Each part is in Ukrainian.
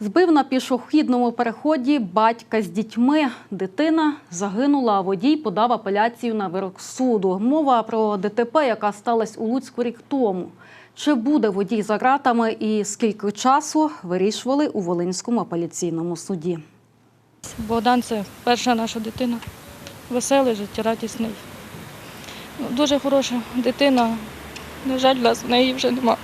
Збив на пішохідному переході батька з дітьми. Дитина загинула, а водій подав апеляцію на вирок суду. Мова про ДТП, яка сталася у Луцьку рік тому. Чи буде водій за ґратами і скільки часу вирішували у Волинському апеляційному суді. Богдан це перша наша дитина. Веселий, життєрадісний. Ну, Дуже хороша дитина. На жаль, в нас в неї вже нема.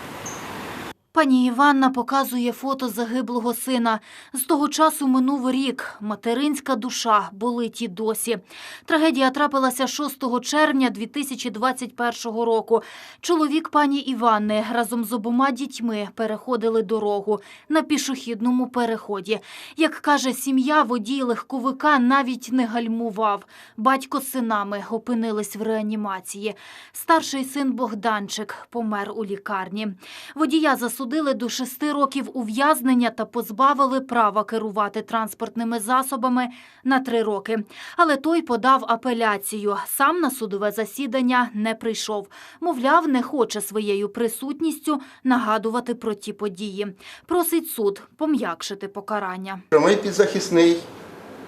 Пані Іванна показує фото загиблого сина. З того часу минув рік. Материнська душа болить і досі. Трагедія трапилася 6 червня 2021 року. Чоловік пані Іванни разом з обома дітьми переходили дорогу на пішохідному переході. Як каже сім'я, водій легковика навіть не гальмував. Батько з синами опинились в реанімації. Старший син Богданчик помер у лікарні. Водія засудили до шести років ув'язнення та позбавили права керувати транспортними засобами на три роки. Але той подав апеляцію. Сам на судове засідання не прийшов. Мовляв, не хоче своєю присутністю нагадувати про ті події. Просить суд пом'якшити покарання. мій підзахисний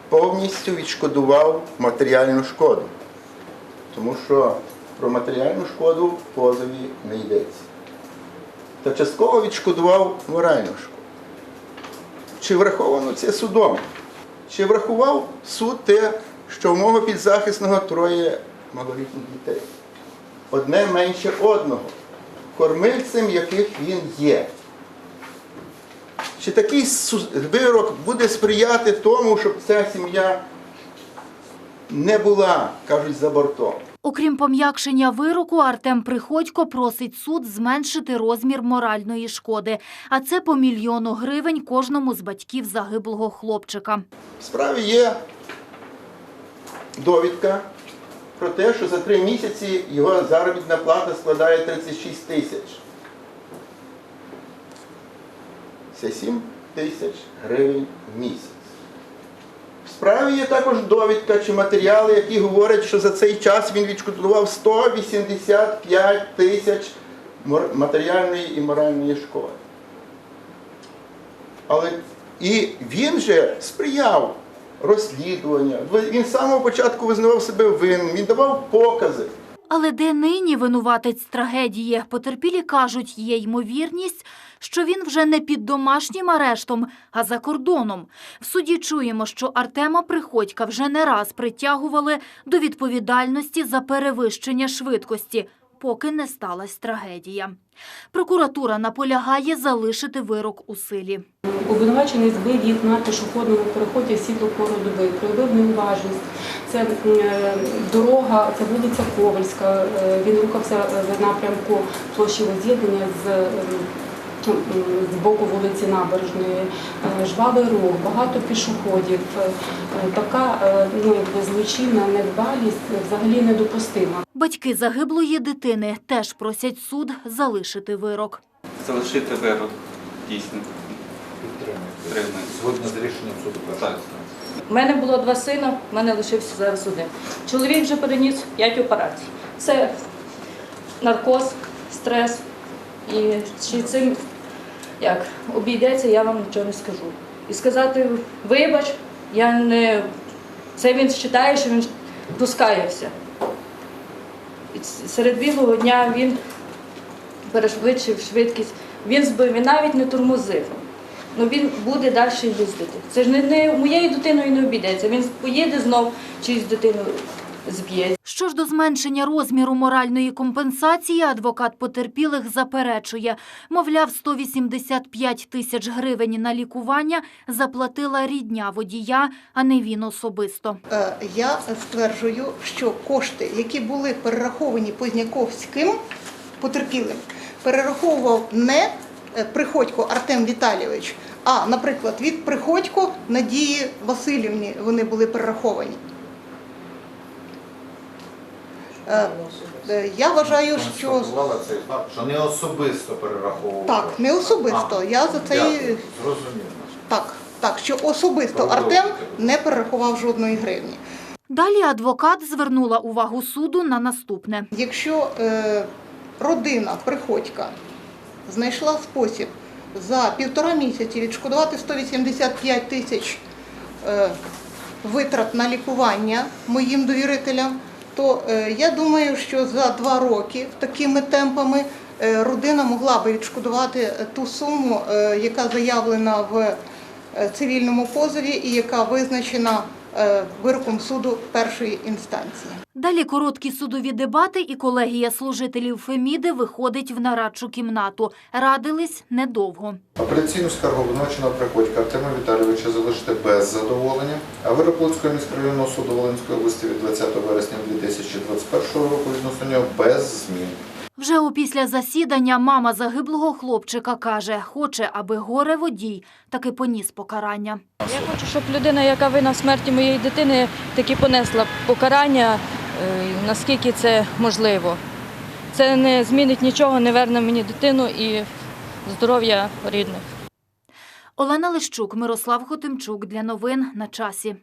повністю відшкодував матеріальну шкоду, тому що про матеріальну шкоду в позові не йдеться. Та частково відшкодував моральну шкоду. Чи враховано це судом? Чи врахував суд те, що в мого підзахисного троє малолітніх дітей? Одне менше одного, кормильцем яких він є. Чи такий вирок буде сприяти тому, щоб ця сім'я не була, кажуть, за бортом? Окрім пом'якшення вироку, Артем Приходько просить суд зменшити розмір моральної шкоди, а це по мільйону гривень кожному з батьків загиблого хлопчика. В справі є довідка про те, що за три місяці його заробітна плата складає 36 тисяч. Це 7 тисяч гривень в місяць. В справі є також довідка чи матеріали, які говорять, що за цей час він відшкодував 185 тисяч матеріальної і моральної шкоди. Але і він же сприяв розслідуванню. Він з самого початку визнавав себе винним, він давав покази. Але де нині винуватець трагедії? Потерпілі кажуть, є ймовірність, що він вже не під домашнім арештом, а за кордоном. В суді чуємо, що Артема Приходька вже не раз притягували до відповідальності за перевищення швидкості, поки не сталася трагедія. Прокуратура наполягає залишити вирок у силі. Обвинувачений збив їх на пішохідному переході світло доби, проявив неуважність. Це е, дорога, це вулиця Ковальська. Е, Він рухався в напрямку площі воз'єднання з, е, з боку вулиці Набережної. Е, Жвавий рух, багато пішоходів. Е, Така е, ну, злочинна недбалість взагалі недопустима. Батьки загиблої дитини теж просять суд залишити вирок. залишити вирок дійсно. Підтримує. Згодно з рішенням суду Так. У мене було два сина, в мене лишився зараз один. Чоловік вже переніс 5 операцій. Це наркоз, стрес. І чи цим як обійдеться, я вам нічого не скажу. І сказати вибач, я не це він вважає, що він розкаявся. І серед білого дня він перешвидшив швидкість. Він збив, він навіть не тормозив. Ну він буде далі їздити. Це ж не, не моєю дитиною не обійдеться. Він поїде знов чиюсь дитину зб'є. Що ж до зменшення розміру моральної компенсації, адвокат потерпілих заперечує. Мовляв, 185 тисяч гривень на лікування заплатила рідня водія, а не він особисто. Е, Я стверджую, що кошти, які були перераховані Позняковським потерпілим, перераховував не е, Приходько Артем Віталійович, а, наприклад, від Приходько Надії Васильівні вони були перераховані. Е, е, Я вважаю, що цей факт, що не особисто перераховував. так, не особисто. Я за Дякую. Зрозуміло. так, так, що особисто Артем не перерахував жодної гривні. Далі адвокат звернула увагу суду на наступне. Якщо е, родина Приходька знайшла спосіб за півтора місяці відшкодувати 185 тисяч е, витрат на лікування моїм довірителям, то е, я думаю, що за два роки такими темпами е, родина могла би відшкодувати е, ту суму, яка заявлена в цивільному позові і яка визначена вироком суду першої інстанції. Далі короткі судові дебати і колегія служителів Феміди виходить в нарадчу кімнату. Радились недовго. Апеляційну скаргу обвинуваченого Приходька Артема Віталійовича залишити без задоволення, а вирок Луцького міськрайонного суду Волинської області від 20 вересня 2021 року відносно нього без змін. Вже опісля засідання мама загиблого хлопчика каже, хоче, аби горе водій таки поніс покарання. Я хочу, щоб людина, яка винна в смерті моєї дитини, таки понесла покарання, е, наскільки це можливо. Це не змінить нічого, не верне мені дитину і здоров'я рідних. Олена Лищук, Мирослав Хотимчук для новин на часі.